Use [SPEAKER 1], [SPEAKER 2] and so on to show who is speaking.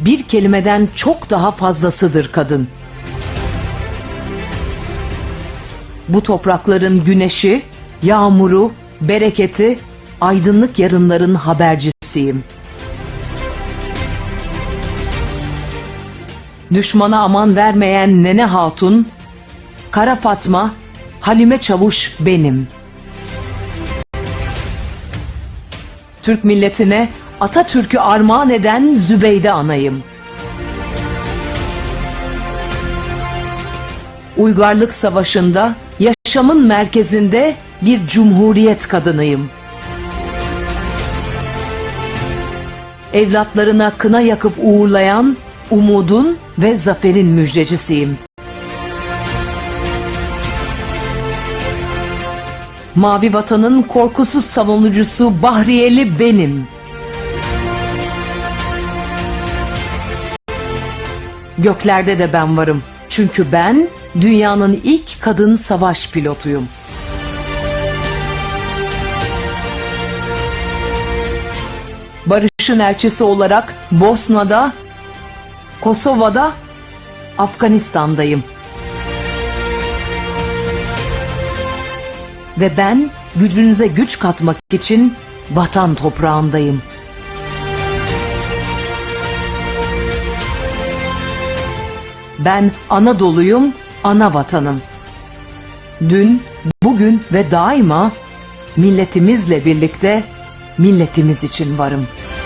[SPEAKER 1] bir kelimeden çok daha fazlasıdır kadın. Bu toprakların güneşi, yağmuru, bereketi, aydınlık yarınların habercisiyim. Düşmana aman vermeyen Nene Hatun, Kara Fatma, Halime Çavuş benim. Türk milletine Atatürk'ü armağan eden Zübeyde anayım. Uygarlık Savaşı'nda yaşamın merkezinde bir cumhuriyet kadınıyım. Evlatlarına kına yakıp uğurlayan umudun ve zaferin müjdecisiyim. Mavi vatanın korkusuz savunucusu Bahriyeli benim. Göklerde de ben varım. Çünkü ben dünyanın ilk kadın savaş pilotuyum. Barış'ın elçisi olarak Bosna'da, Kosova'da, Afganistan'dayım. Ve ben gücünüze güç katmak için vatan toprağındayım. Ben Anadolu'yum, ana vatanım. Dün, bugün ve daima milletimizle birlikte milletimiz için varım.''